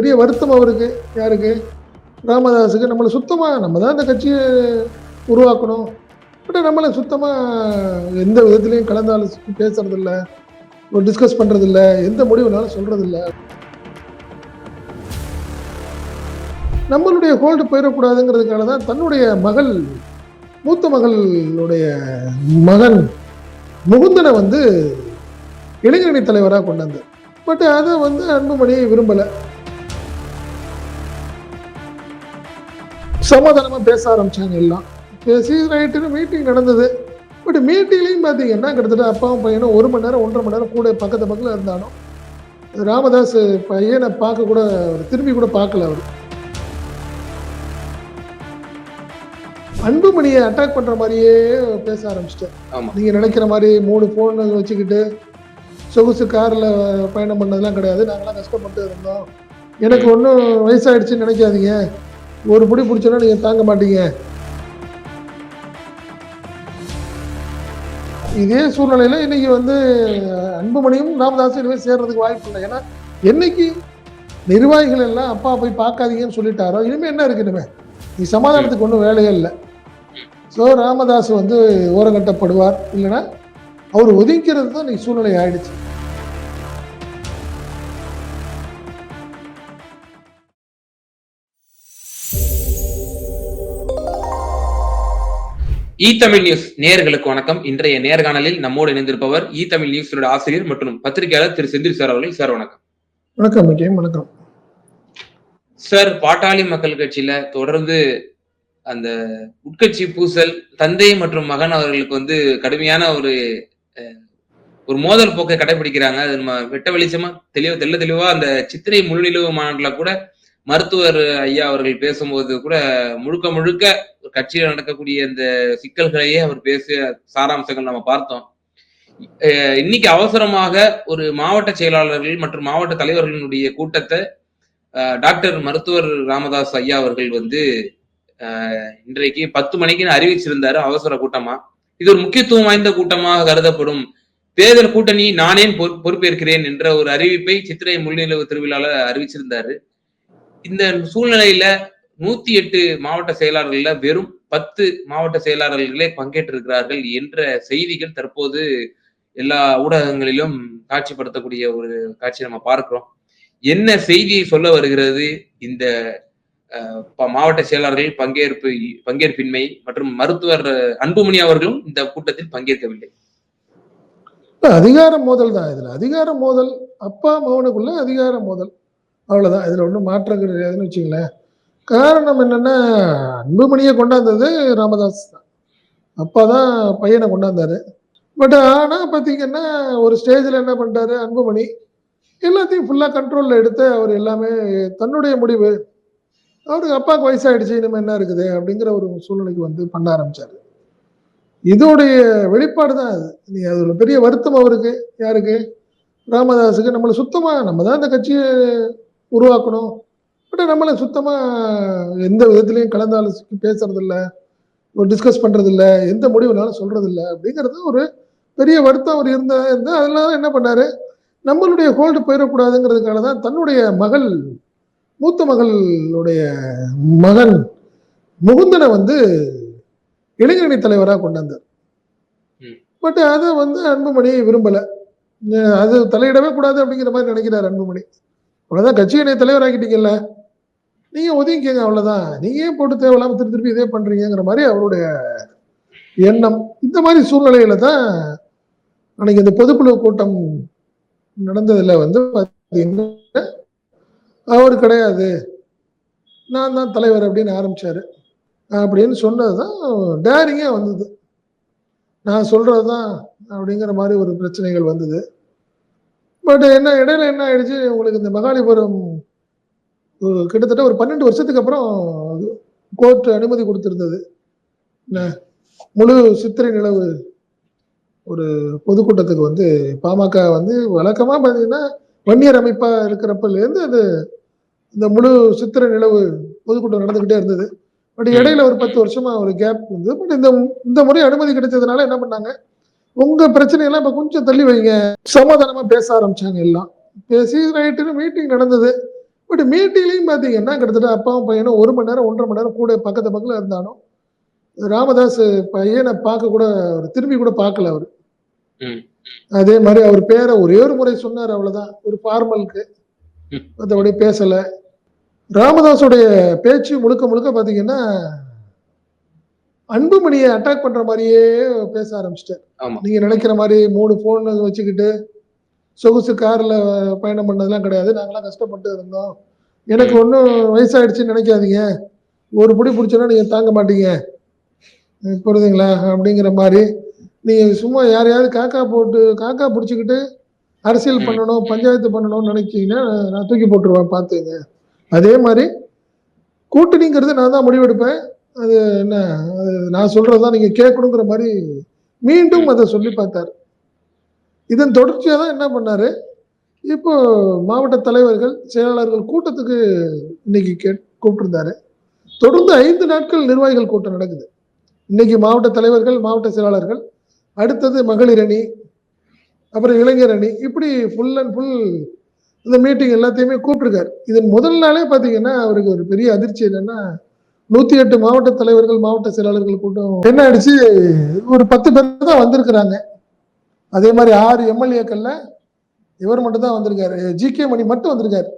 பெரிய வருத்தம் அவருக்கு யாருக்கு? ராமதாஸுக்கு நம்மளை சுத்தமாக நம்ம தான் இந்த கட்சியை உருவாக்கணும். பட் நம்மளை சுத்தமாக எந்த விதத்துலையும் கலந்து பேசுறதில்ல ஒரு டிஸ்கஸ் பண்ணுறதில்ல எந்த முடிவுனாலும் சொல்கிறதில்ல நம்மளுடைய ஹோல்டு போயிடக்கூடாதுங்கிறதுக்காக தான் தன்னுடைய மகள் மூத்த மகளுடைய மகன் முகுந்தனை வந்து இளைஞரணி தலைவராக கொண்டாந்து பட் அதை வந்து அன்புமணி விரும்பலை. சமாதானமாக பேச ஆரம்பிச்சாங்க எல்லாம். பேசி ரைட்டுன்னு மீட்டிங் நடந்தது. பட் மீட்டிங்லையும் பார்த்தீங்கன்னா கிட்டத்தட்ட அப்பாவும் பையனும் ஒரு மணி நேரம் ஒன்றரை மணி நேரம் கூட பக்கத்து பக்கத்தில் இருந்தாலும் ராமதாஸ் பையனை பார்க்க கூட அவர் திரும்பி கூட பார்க்கல அவர். அன்புமணியை அட்டாக் பண்ற மாதிரியே பேச ஆரம்பிச்சிட்டார். ஆமா. நீங்க நினைக்கிற மாதிரி மூணு போன் வச்சுக்கிட்டு சொகுசு கார்ல பயணம் பண்ணதெல்லாம் கிடையாது. நாங்களாம் கஷ்டப்பட்டு இருந்தோம். எனக்கு ஒன்றும் வயசாயிடுச்சுன்னு நினைக்காதீங்க. ஒரு பிடி பிடிச்சோன்னா நீங்கள் தாங்க மாட்டீங்க. இதே சூழ்நிலையில் இன்னைக்கு வந்து அன்புமணியும் ராமதாஸும் இனிமேல் சேர்றதுக்கு வாய்ப்பு இல்லை. ஏன்னா என்னைக்கு நிர்வாகிகள் எல்லாம் அப்பா போய் பார்க்காதீங்கன்னு சொல்லிட்டாரோ இனிமேல் என்ன இருக்கு இனிமேல் நீ சமாதானத்துக்கு ஒன்றும் வேலையே இல்லை. ஸோ ராமதாஸ் வந்து ஓரங்கட்டப்படுவார். இல்லைன்னா அவர் ஒதுங்கிறது தான் இன்னைக்கு சூழ்நிலை ஆயிடுச்சு. இ தமிழ் நியூஸ் நேயர்களுக்கு வணக்கம். இன்றைய நேர்காணலில் நம்மோடு இணைந்திருப்பவர் இ தமிழ் நியூஸோட ஆசிரியர் மற்றும் பத்திரிகையாளர் திரு செந்தில் சார் அவர்கள். சார் வணக்கம். வணக்கம் வணக்கம். சார் பாட்டாளி மக்கள் கட்சியில தொடர்ந்து அந்த உட்கட்சி பூசல் தந்தை மற்றும் மகன் அவர்களுக்கு வந்து கடுமையான ஒரு ஒரு மோதல் போக்கை கடைபிடிக்கிறாங்க. அது நம்ம வெட்ட வெளிச்சமா தெளிவா தெள்ள தெளிவா அந்த சித்திரை முழுநிலவு மாநாட்டில் கூட மருத்துவர் ஐயா அவர்கள் பேசும்போது கூட முழுக்க முழுக்க கட்சியில் நடக்கக்கூடிய இந்த சிக்கல்களையே அவர் பேசிய சாராம்சங்கள் நம்ம பார்த்தோம். அஹ் இன்னைக்கு அவசரமாக ஒரு மாவட்ட செயலாளர்கள் மற்றும் மாவட்ட தலைவர்களினுடைய கூட்டத்தை அஹ் டாக்டர் மருத்துவர் ராமதாஸ் ஐயா அவர்கள் வந்து இன்றைக்கு பத்து மணிக்குன்னு அறிவிச்சிருந்தாரு அவசர கூட்டமா. இது ஒரு முக்கியத்துவம் வாய்ந்த கூட்டமாக கருதப்படும். தேர்தல் கூட்டணி நானே பொறு- பொறுப்பேற்கிறேன் என்ற ஒரு அறிவிப்பை சித்திரை முள்ளிலவு திருவிழால அறிவிச்சிருந்தாரு. இந்த சூழ்நிலையில நூத்தி எட்டு மாவட்ட செயலாளர்கள்ல வெறும் பத்து மாவட்ட செயலாளர்களே பங்கேற்றிருக்கிறார்கள் என்ற செய்திகள் தற்போது எல்லா ஊடகங்களிலும் காட்சிப்படுத்தக்கூடிய ஒரு காட்சி நம்ம பார்க்கிறோம். என்ன செய்தியை சொல்ல வருகிறது? இந்த ப- மாவட்ட செயலாளர்கள் பங்கேற்பு பங்கேற்பின்மை மற்றும் மருத்துவர் அன்புமணி அவர்களும் இந்த கூட்டத்தில் பங்கேற்கவில்லை. அதிகார மோதல் தான் இதுல. அதிகார மோதல் அப்பா மகனுக்குள்ள அதிகார மோதல். அவ்வளவுதான். இதுல ஒன்றும் மாற்றம் கிடையாதுன்னு வச்சுங்களேன் காரணம் என்னன்னா அன்புமணியை கொண்டாந்தது ராமதாஸ் தான். அப்பா தான் பையனை கொண்டாந்தாரு. பட் ஆனால் பார்த்தீங்கன்னா ஒரு ஸ்டேஜில் என்ன பண்ணிட்டாரு அன்புமணி எல்லாத்தையும் ஃபுல்லாக கண்ட்ரோலில் எடுத்து அவர் எல்லாமே தன்னுடைய முடிவு அவருக்கு அப்பாவுக்கு வயசாயிடுச்சு இனிமேல் என்ன இருக்குது அப்படிங்கிற ஒரு சூழ்நிலைக்கு வந்து பண்ண ஆரம்பித்தார் இதோடைய வெளிப்பாடு தான் அது. நீ அதில் பெரிய வருத்தம் அவருக்கு யாருக்கு? ராமதாஸுக்கு நம்மளை சுத்தமாக நம்ம தான் இந்த கட்சியை உருவாக்கணும். பட் நம்மளை சுத்தமா எந்த விதத்துலையும் கலந்து ஆலோசிச்சு பேசுறதில்ல ஒரு டிஸ்கஸ் பண்றதில்ல எந்த முடிவுனாலும் சொல்றதில்ல அப்படிங்கிறது ஒரு பெரிய வருத்தம் அவர் இருந்த இருந்தா அதனால என்ன பண்ணாரு? நம்மளுடைய ஹோல்டு போயிடக்கூடாதுங்கிறதுக்காக தான் தன்னுடைய மகள் மூத்த மகளுடைய மகன் முகுந்தனை வந்து இளைஞரணி தலைவராக கொண்டு வந்தார் ம். பட் அதை வந்து அன்புமணி விரும்பலை. அது தலையிடவே கூடாது அப்படிங்கிற மாதிரி நினைக்கிறார் அன்புமணி. அவ்வளோதான் கட்சி என்னை தலைவராக்கிட்டீங்கல்ல நீங்கள் ஒதுங்கிக்கங்க அவ்வளோதான் நீங்கள் ஏன் போட்டு தேவையில்லாமல் திருப்பி திருப்பி இதே பண்ணுறீங்கிற மாதிரி அவருடைய எண்ணம். இந்த மாதிரி சூழ்நிலையில தான் அன்னைக்கு இந்த பொதுக்குழு கூட்டம் நடந்ததில் வந்து பார்த்தீங்கன்னா அவர் கிடையாது. நான் தான் தலைவர் அப்படின்னு ஆரம்பித்தார் அப்படின்னு சொன்னது தான் டேரிங்காக வந்தது. நான் சொல்கிறது தான் அப்படிங்கிற மாதிரி ஒரு பிரச்சனைகள் வந்தது. பட் என்ன இடையில என்ன ஆயிடுச்சு? உங்களுக்கு இந்த மகாலிபுரம் கிட்டத்தட்ட ஒரு பன்னெண்டு வருஷத்துக்கு அப்புறம் கோர்ட் அனுமதி கொடுத்திருந்தது. முழு சித்திரை நிலவு ஒரு பொதுக்கூட்டத்துக்கு வந்து பாமக வந்து வழக்கமா பாத்தீங்கன்னா வன்னியர் அமைப்பா இருக்கிறப்பல இருந்து அது இந்த முழு சித்திரை நிலவு பொதுக்கூட்டம் நடந்துகிட்டே இருந்தது. பட் இடையில ஒரு பத்து வருஷமா ஒரு கேப் வந்து பட் இந்த இந்த முறை அனுமதி கிடைச்சதுனால என்ன பண்ணாங்க? உங்க பிரச்சனையெல்லாம் இப்ப கொஞ்சம் தள்ளி வைங்க. சமாதானமா பேச ஆரம்பிச்சாங்க எல்லாம். பேசி ரைட்டுன்னு மீட்டிங் நடந்தது. பட் மீட்டிங்லையும் பார்த்தீங்கன்னா கிட்டத்தட்ட அப்பாவும் பையனும் ஒரு மணி நேரம் ஒன்றரை மணி நேரம் கூட பக்கத்து பக்கத்தில் இருந்தாலும் ராமதாஸ் பையனை பார்க்க கூட அவர் திரும்பி கூட பார்க்கல அவர். அதே மாதிரி அவர் பேரை ஒரே ஒரு முறை சொன்னார் அவ்வளவுதான் ஒரு ஃபார்மலுக்கு. மற்றபடி பேசல ராமதாஸுடைய பேச்சு முழுக்க முழுக்க பார்த்தீங்கன்னா அன்புமணியை அட்டாக் பண்ற மாதிரியே பேச ஆரம்பிச்சிட்டார். நீங்க நினைக்கிற மாதிரி மூணு போன் வச்சுக்கிட்டு சொகுசு கார்ல பயணம் பண்ணதெல்லாம் கிடையாது. நாங்களாம் கஷ்டப்பட்டு இருந்தோம். எனக்கு ஒன்றும் வயசாயிடுச்சுன்னு நினைக்காதீங்க. ஒரு பிடி பிடிச்சோன்னா நீங்க தாங்க மாட்டீங்க. புரியுதுங்களா? அப்படிங்கிற மாதிரி. நீங்க சும்மா யாரையாவது காக்கா போட்டு காக்கா பிடிச்சிக்கிட்டு அரசியல். பண்ணணும் பஞ்சாயத்து பண்ணணும்னு நினைச்சீங்கன்னா நான் தூக்கி போட்டுருவேன் பார்த்துங்க. அதே மாதிரி கூட்டணிங்கிறது நான் தான் முடிவெடுப்பேன். அது என்ன? அது நான் சொல்றதுதான் நீங்க கேட்கணுங்கிற மாதிரி மீண்டும் அதை சொல்லி பார்த்தார். இதன் தொடர்ச்சியாக தான் என்ன பண்ணார்? இப்போ மாவட்ட தலைவர்கள் செயலாளர்கள் கூட்டத்துக்கு இன்னைக்கு கே கூப்பிட்டுருந்தாரு. தொடர்ந்து ஐந்து நாட்கள் நிர்வாகிகள் கூட்டம் நடக்குது. இன்னைக்கு மாவட்ட தலைவர்கள் மாவட்ட செயலாளர்கள் அடுத்தது மகளிர் அணி அப்புறம் இளைஞர் அணி இப்படி ஃபுல் அண்ட் ஃபுல் இந்த மீட்டிங் எல்லாத்தையுமே கூப்பிட்டுருக்காரு. இதன் முதல் நாளே பார்த்தீங்கன்னா அவருக்கு ஒரு பெரிய அதிர்ச்சி என்னன்னா நூற்றி எட்டு மாவட்ட தலைவர்கள் மாவட்ட செயலாளர்கள் கூட்டம் என்ன ஆயிடுச்சு? ஒரு பத்து பேர் தான் வந்திருக்கிறாங்க. அதே மாதிரி ஆறு எம்எல்ஏக்கள்ல இவர் மட்டும் தான் வந்திருக்காரு ஜி கே மணி மட்டும் வந்திருக்காரு.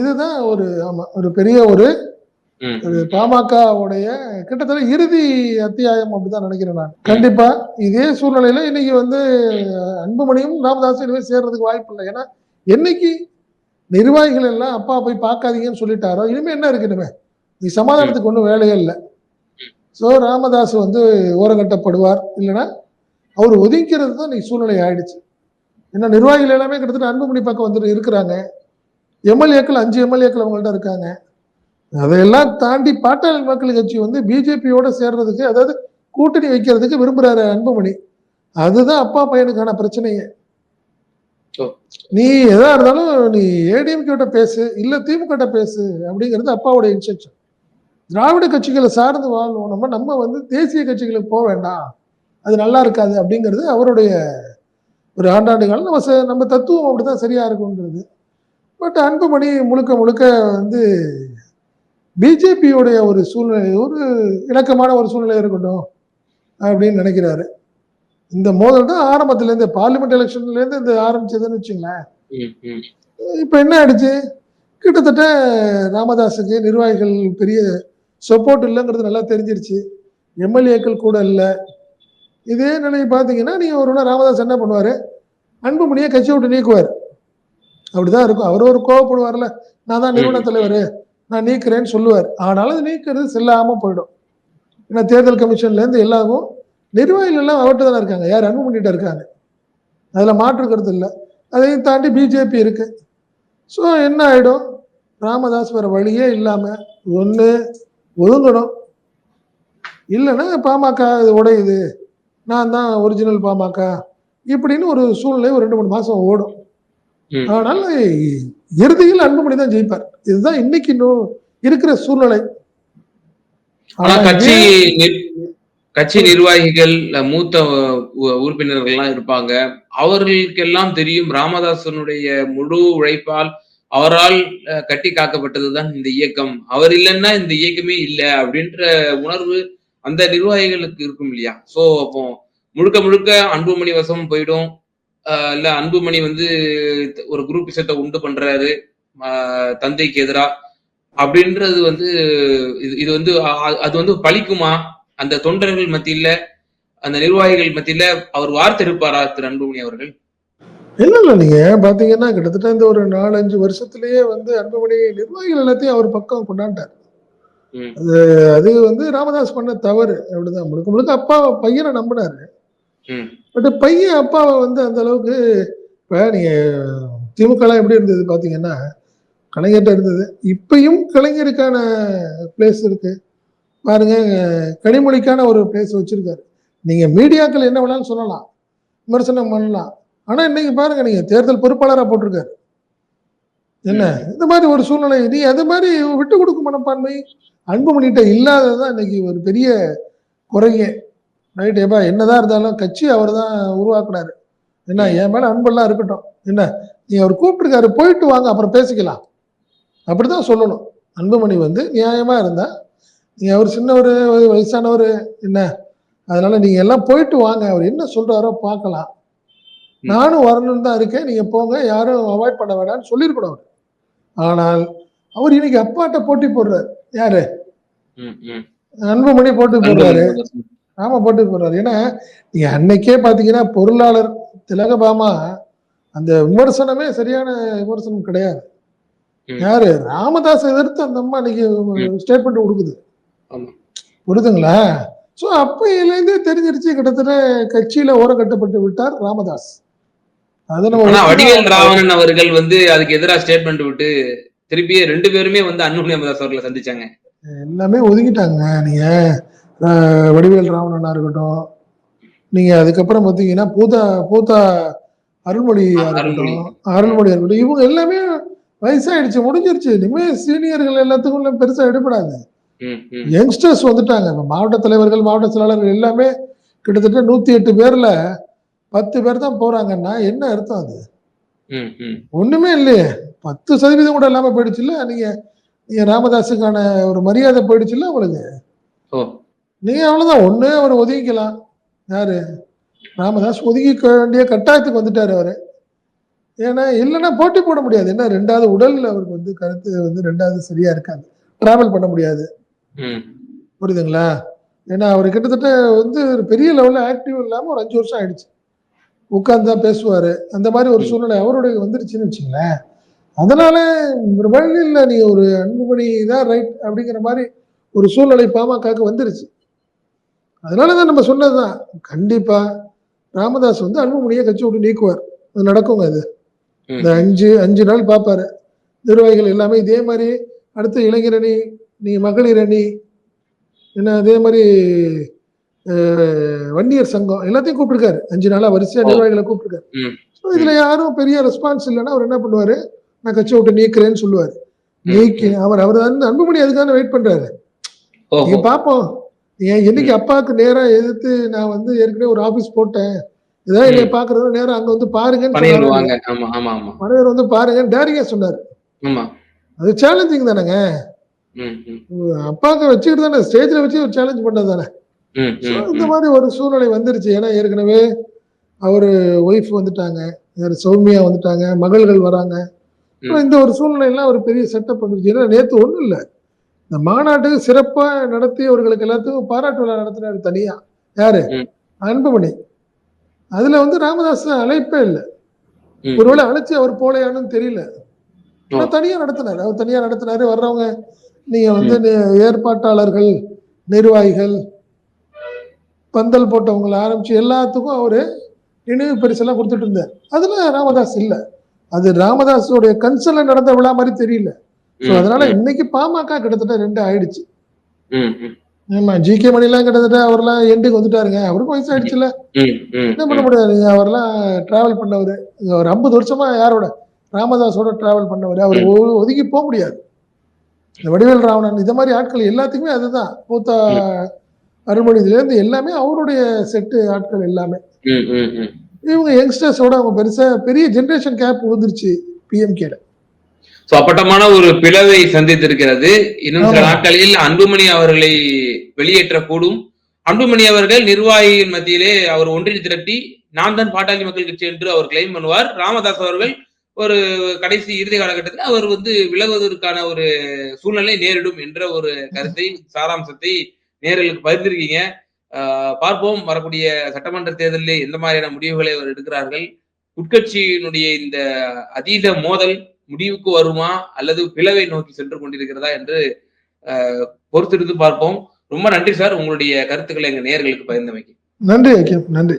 இதுதான் ஒரு ஆமா ஒரு பெரிய ஒரு பாமகவுடைய கிட்டத்தட்ட இறுதி அத்தியாயம் அப்படிதான் நினைக்கிறேன் நான். கண்டிப்பா இதே சூழ்நிலையில இன்னைக்கு வந்து அன்புமணியும் ராமதாஸும் இனிமே சேர்றதுக்கு வாய்ப்பு இல்லை. ஏன்னா என்னைக்கு நிர்வாகிகள் எல்லாம் அப்பா போய் பார்க்காதீங்கன்னு சொல்லிட்டாரோ இனிமே என்ன இருக்கு இனிமே? நீ சமாதானத்துக்கு ஒன்றும் வேலையே இல்லை. ஸோ ராமதாஸ் வந்து ஓரங்கட்டப்படுவார். இல்லைன்னா அவர் ஒதுக்கிறது தான் நீ சூழ்நிலை ஆயிடுச்சு. ஏன்னா நிர்வாகிகள் எல்லாமே கிட்டத்தட்ட அன்புமணி பக்கம் வந்துட்டு இருக்கிறாங்க. எம்எல்ஏக்கள் அஞ்சு எம்எல்ஏக்கள் அவங்கள்ட்ட இருக்காங்க. அதையெல்லாம் தாண்டி பாட்டாளி மக்கள் கட்சி வந்து பிஜேபியோட சேர்றதுக்கு அதாவது கூட்டணி வைக்கிறதுக்கு விரும்புறாரு அன்புமணி அதுதான் அப்பா பையனுக்கான பிரச்சனையே. நீ எதா இருந்தாலும் நீ ஏடிஎம் கிட்ட பேசு இல்ல திமுக பேசு அப்படிங்கிறது அப்பாவுடைய இன்ஸ்ட்ரக்ஷன் திராவிட கட்சிகளை சார்ந்து வாழ்வோம் நம்ம நம்ம வந்து தேசிய கட்சிகளுக்கு போக வேண்டாம். அது நல்லா இருக்காது அப்படிங்கிறது அவருடைய ஒரு ஆண்டாண்டு காலம். நம்ம நம்ம தத்துவம் அப்படிதான் சரியா இருக்கும்ன்றது. பட் அன்புமணி முழுக்க முழுக்க வந்து பிஜேபியோடைய ஒரு சூழ்நிலை ஒரு இணக்கமான ஒரு சூழ்நிலை இருக்கட்டும் அப்படின்னு நினைக்கிறாரு. இந்த மோதல் தான் ஆரம்பத்திலேருந்து பார்லிமெண்ட் எலெக்ஷன்லேருந்து இந்த ஆரம்பிச்சதுன்னு வச்சுங்களேன். இப்போ என்ன ஆயிடுச்சு? கிட்டத்தட்ட ராமதாஸுக்கு நிர்வாகிகள் பெரிய சப்போர்ட் இல்லைங்கிறது நல்லா தெரிஞ்சிருச்சு. எம்எல்ஏக்கள் கூட இல்லை. இதே நிலையை பார்த்தீங்கன்னா நீங்கள் ஒரு நாள் ராமதாஸ் என்ன பண்ணுவார்? அன்புமணியை கட்சி விட்டு நீக்குவார். அப்படிதான் இருக்கும். அவர் ஒரு கோவப்படுவார்ல. நான் தான் நிறுவன தலைவர். நான் நீக்கிறேன்னு சொல்லுவார். ஆனாலும் அது நீக்கிறது செல்லாமல் போயிடும். ஏன்னா தேர்தல் கமிஷன்லேருந்து எல்லாமும் நிர்வாகிகள் எல்லாம் அவர்கிட்ட தானே இருக்காங்க. யார் அன்புமணிட்ட இருக்காங்க? அதில் மாற்று கருத்து இல்லை. அதையும் தாண்டி பிஜேபி இருக்குது ஸோ என்ன ஆகிடும் ராமதாஸ் வேறு வழியே இல்லாமல் ஒன்று ஒதுங்கணும். இல்லைன்னா பாமக இது உடையுது. நான் தான் ஒரிஜினல் பாமக இப்படின்னு ஒரு சூழ்நிலை ஒரு ரெண்டு மூணு மாசம் ஓடும். ஆனால் இறுதியில் அன்புமணி தான் ஜெயிப்பார். இதுதான் இன்னைக்கு இன்னும் இருக்கிற சூழ்நிலை. கட்சி கட்சி நிர்வாகிகள் மூத்த உறுப்பினர்கள் எல்லாம் இருப்பாங்க. அவர்களுக்கெல்லாம் தெரியும் ராமதாசனுடைய முழு உழைப்பால் அவரால் கட்டி காக்கப்பட்டதுதான் இந்த இயக்கம். அவர் இல்லைன்னா இந்த இயக்கமே இல்லை அப்படின்ற உணர்வு அந்த நிர்வாகிகளுக்கு இருக்கும் இல்லையா? சோ அப்போ முழுக்க முழுக்க அன்புமணி வசம் போயிடும். இல்ல அன்புமணி வந்து ஒரு குரூப் விஷயத்தை உண்டு பண்றாரு. தந்தைக்கு எதிரா. அப்படின்றது வந்து இது இது வந்து அது வந்து பழிக்குமா? அந்த தொண்டர்கள் மத்தியில அந்த நிர்வாகிகள் மத்தியில அவர் வார்த்தை இருப்பாரா திரு அன்புமணி அவர்கள்? இல்ல இல்ல. நீங்க பாத்தீங்கன்னா கிட்டத்தட்ட இந்த ஒரு நாலஞ்சு வருஷத்திலேயே வந்து அன்புமணி நிர்வாகிகள் எல்லாத்தையும் அவர் பக்கம் கொண்டாண்டார். ம். அது வந்து ராமதாஸ் பண்ண தவறு அப்படிதான். முழுக்க முழுக்க அப்பா பையனை நம்பினாரு. பட் பையன் அப்பாவை வந்து அந்த அளவுக்கு இப்ப நீங்க திமுக எல்லாம் எப்படி இருந்தது பாத்தீங்கன்னா கலைஞர்கிட்ட இருந்தது. இப்பயும் கலைஞருக்கான பிளேஸ் இருக்கு. பாருங்க கனிமொழிக்கான ஒரு பிளேஸ் வச்சிருக்காரு. நீங்க மீடியாக்கள் என்ன வேணாலும் சொல்லலாம் விமர்சனம் பண்ணலாம். ஆனா இன்னைக்கு பாருங்க நீங்க தேர்தல் பொறுப்பாளரா போட்டிருக்காரு. என்ன? இந்த மாதிரி ஒரு சூழ்நிலை. நீ அது மாதிரி விட்டு கொடுக்கும் மனப்பான்மை அன்புமணிகிட்ட இல்லாததுதான் இன்னைக்கு ஒரு பெரிய குறைங்க ரைட் ஏப்பா என்னதான் இருந்தாலும் கட்சி அவர் தான் உருவாக்குனாரு. என்ன என் மேல அன்பெல்லாம் இருக்கட்டும். என்ன நீ அவர் கூப்பிட்டுருக்காரு போயிட்டு வாங்க அப்புறம் பேசிக்கலாம். அப்படிதான் சொல்லணும். அன்புமணி வந்து நியாயமா இருந்தா நீங்க அவர் சின்னவர் வயசானவர் என்ன? அதனால நீங்க எல்லாம் போயிட்டு வாங்க. அவர் என்ன சொல்றாரோ பார்க்கலாம். நானும் வரணும்னு தான் இருக்கேன். நீங்க போங்க. யாரும் அவாய்ட் பண்ண வேண்டாம்னு சொல்லியிருக்கணும் அவர். ஆனால் அவர் இன்னைக்கு அப்பாட்ட போட்டி போடுறாரு. யாரு. அன்புமணி போட்டி போடுறாரு. ஆமா போட்டு போறாரு ஏன்னா நீங்க அன்னைக்கே பாத்தீங்கன்னா பொருளாளர் திலகபாமா அந்த விமர்சனமே சரியான விமர்சனம் கிடையாது. யாரு? ராமதாஸ் எதிர்த்து அந்த அம்மா இன்னைக்கு ஸ்டேட்மெண்ட் கொடுக்குது. ஆமா. புரியுதுங்களா சோ அப்பையிலேருந்தே தெரிஞ்சிருச்சு கிட்டத்தட்ட கட்சியில ஓரம் கட்டப்பட்டு விட்டார் ராமதாஸ். வடிவேல் ராவணன் அவர்கள் வந்து அதுக்கு எதிராக ஸ்டேட்மெண்ட் விட்டு திருப்பி ரெண்டு பேருமே வந்து அன்புமணி ராமதாஸ் அவர்களை சந்திச்சாங்க. எல்லாமே ஒதுங்கிட்டாங்க நீங்க வடிவேல் ராவணனா இருக்கட்டும் நீங்க அதுக்கப்புறம் பாத்தீங்கன்னா பூதா பூதா அருள்மொழி. இருக்கட்டும் அருள்மொழியா இருக்கட்டும் இவங்க எல்லாமே வயசாயிடுச்சு முடிஞ்சிருச்சு. இனிமே சீனியர்கள் எல்லாத்துக்கும் பெருசா எடுபடாது. யங்ஸ்டர்ஸ் வந்துட்டாங்க. மாவட்ட தலைவர்கள் மாவட்ட செயலாளர்கள் எல்லாமே கிட்டத்தட்ட நூத்தி எட்டு பேர்ல பத்து பேர் தான் போறாங்கன்னா என்ன அர்த்தம் அது. ஒண்ணுமே இல்லையே. பத்து சதவீதம் கூட இல்லாம போயிடுச்சுல்ல நீங்க நீங்க ராமதாஸுக்கான ஒரு மரியாதை போயிடுச்சுல்ல உங்களுக்கு? ஓ. நீங்க அவ்வளவுதான். ஒண்ணு அவர் ஒதுங்கிக்கலாம் யாரு? ராமதாஸ் ஒதுங்கிக்க வேண்டிய கட்டாயத்துக்கு வந்துட்டாரு அவரு. ஏன்னா இல்லைன்னா போட்டி போட முடியாது. என்ன ரெண்டாவது உடல்ல அவருக்கு வந்து கருத்து வந்து ரெண்டாவது சரியா இருக்காது. டிராவல் பண்ண முடியாது. புரியுதுங்களா? ஏன்னா அவர் கிட்டத்தட்ட வந்து பெரிய லெவல்ல ஆக்டிவ் இல்லாம ஒரு அஞ்சு வருஷம் ஆயிடுச்சு. உட்கார்ந்து தான் பேசுவாரு. அந்த மாதிரி ஒரு சூழ்நிலை அவருடைய வந்துருச்சுன்னு வச்சுங்களேன். அதனால ஒரு வழி இல்லை நீ ஒரு அன்புமணி தான் ரைட் அப்படிங்கிற மாதிரி ஒரு சூழ்நிலை பாமகக்கு வந்துருச்சு. அதனால தான் நம்ம சொன்னதுதான். கண்டிப்பா ராமதாஸ் வந்து அன்புமணியை கட்சி விட்டு நீக்குவார். அது நடக்குங்க அது. இந்த அஞ்சு அஞ்சு நாள் பார்ப்பாரு நிர்வாகிகள் எல்லாமே இதே மாதிரி அடுத்து இளைஞர் அணி நீ மகளிர் அணி என்ன அதே மாதிரி வன்னியர் சங்கம் எல்லாத்தையும் கூப்பிட்டுருக்காரு. அஞ்சு நாளா வரிசையா. நிர்வாகிகளை கூப்பிட்டுருக்காரு. So, இதுல யாரும் பெரிய ரெஸ்பான்ஸ் இல்லைன்னா அவர் என்ன பண்ணுவாரு? நான் கட்சி விட்டு நீக்கிறேன்னு சொல்லுவாரு. நீக்கி அவர் அவர் வந்து அன்புமணி அதுக்கான வெயிட் பண்றாரு. நீங்க பாப்போம். ஏன் என்னைக்கு அப்பாவுக்கு நேரா எதிர்த்து நான் வந்து ஏற்கனவே ஒரு ஆபீஸ் போட்டேன். ஏதாவது என்னைய பாக்குறது நேரம் அங்க வந்து பாருங்கன்னு சொன்னாரு. பண்ணிடுவாங்க ஆமா ஆமா ஆமா. மனைவர் வந்து பாருங்கன்னு டேரிங்கா சொன்னாரு. ஆமா. அது சேலஞ்சிங் தானேங்க. அப்பாவுக்கு வச்சுக்கிட்டு தானே ஸ்டேஜ்ல வச்சு ஒரு சேலஞ்ச் பண்ணது தானே. இந்த. மாதிரி ஒரு சூழ்நிலை வந்துருச்சு. ஏன்னா ஏற்கனவே அவரு ஒய்ஃப் வந்துட்டாங்க. சௌமியா வந்துட்டாங்க. மகள்கள் வராங்க. இந்த ஒரு சூழ்நிலையெல்லாம் ஒரு பெரிய செட்டப் வந்துருச்சு. ஏன்னா நேத்து ஒண்ணும் இல்ல. இந்த மாநாட்டுக்கு சிறப்பா நடத்தி அவர்களுக்கு எல்லாத்துக்கும் பாராட்டு விழா நடத்தினாரு தனியா. யாரு. அன்புமணி. அதுல வந்து ராமதாஸ் அழைப்பே இல்லை. ஒருவேளை அழைச்சு அவர் போலையான்னு தெரியல. ஆனா. தனியா நடத்தினாரு. அவர் தனியா நடத்தினாரு. வர்றவங்க நீங்க வந்து ஏற்பாட்டாளர்கள் நிர்வாகிகள் பந்தல் போட்டவங்களை ஆரம்பிச்சு எல்லாத்துக்கும் அவரு நினைவு பரிசெல்லாம் கொடுத்துட்டு இருந்தார். அதுல ராமதாஸ் இல்ல. அது ராமதாஸோடைய கன்சர்ன்ல நடந்த விழா மாதிரி தெரியல. ம், அதனால இன்னைக்கு பாமக கிட்டத்தட்ட ரெண்டு ஆயிடுச்சு. ஆமா ஜி கே மணிலாம் கிட்டத்தட்ட அவர்லாம் எண்டுக்கு வந்துட்டாருங்க. அவருக்கும் வயசு ஆயிடுச்சுல என்ன பண்ண. முடியாது? அவர்லாம் டிராவல் பண்ணவர். ஒரு ஐம்பது வருஷமா யாரோட? ராமதாஸோட டிராவல் பண்ணவர். அவர் ஒ- ஒதுங்கி போக முடியாது. இந்த வடிவேல் ராவணன் இந்த மாதிரி ஆட்கள் எல்லாத்துக்குமே அதுதான். பூத்தா அருள்மொழி இதுல இருந்து எல்லாமே அவருடைய செட்டு ஆட்கள் எல்லாமே. இவங்க யங்ஸ்டர்ஸோட அவங்க பெருசா பெரிய ஜெனரேஷன் கேப் விழுந்துருச்சு பிஎம்கேல சோ அப்பட்டமான ஒரு பிளவை சந்தித்திருக்கிறது. இன்னும் சில. நாட்களில் அன்புமணி அவர்களை வெளியேற்றக்கூடும். அன்புமணி அவர்கள் நிர்வாகிகள் மத்தியிலே அவர் ஒன்றில் திரட்டி நான் தான் பாட்டாளி மக்கள் கட்சி என்று அவர் கிளைம் பண்ணுவார். ராமதாஸ் அவர்கள் ஒரு கடைசி இறுதி காலகட்டத்தில் அவர் வந்து விலகுவதற்கான ஒரு சூழ்நிலை நேரிடும் என்ற ஒரு கருத்தை சாராம்சத்தை நேர்களுக்கு பகிர்ந்திருக்கீங்க பார்ப்போம். வரக்கூடிய சட்டமன்ற தேர்தலில் எந்த மாதிரியான முடிவுகளை அவர் எடுக்கிறார்கள்? உட்கட்சியினுடைய இந்த அதீத மோதல் முடிவுக்கு வருமா? அல்லது பிளவை நோக்கி சென்று கொண்டிருக்கிறதா என்று ஆஹ் பொறுத்திருந்து பார்ப்போம். ரொம்ப நன்றி சார். உங்களுடைய கருத்துக்களை எங்க நேர்களுக்கு பகிர்ந்தமைக்கு. நன்றி நன்றி.